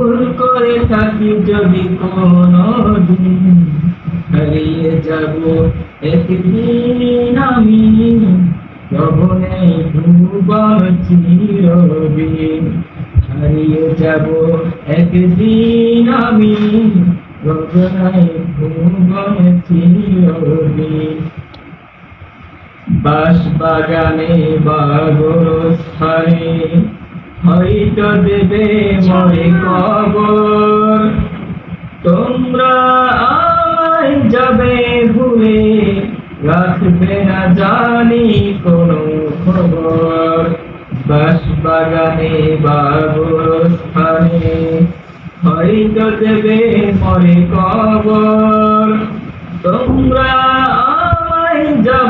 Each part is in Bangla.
ভুল করে থাকি যদি কোনো হারিয়ে যাব একদিন আমি লবণে ভুবন চিরদিন। হারিয়ে যাব একদিন আমি লবণে ভুবন চিরদিন। বাস বাগানে বাগরস্থানে হয়তো দেবে মরে কবর। তোমরা আমায় যাবে ভুলে রাখবে না জানি কোনো খবর। বাস বাগানে বাগরস্থানে হয়তো দেবে মরে কবর। তোমরা আমায় যাবে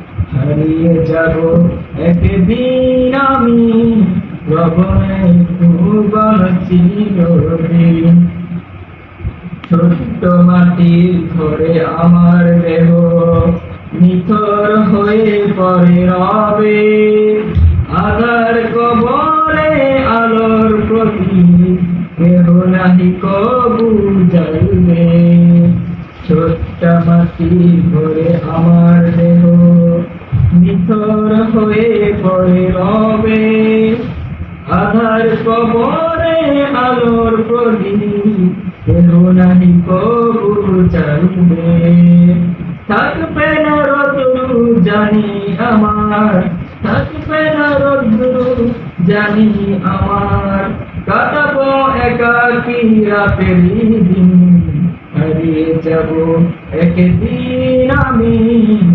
হারিয়ে যাব একদিন আমি। ছোট্ট মাটির ঘরে আমার দেহ নিথর হয়ে পড়ে রবে। আধার কবরে আলোর প্রতি কেহ নাহি কবু জ্বলবে। ছোট্ট মাটির ঘরে আমার দেহ নিথর হয়ে পড়ে রবে। আধার কবরে আলোর প্রদীপ, কেহ নাহি কবু চালবে থাকবে না রোদ্রু জানি আমার। থাকবে না রোদ্রু জানি আমার। কাটাবো একাকি রাতের দিন। হারিয়ে যাব একদিন আমি।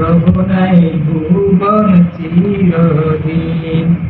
প্রভু নাই ভুবন চিরদিন।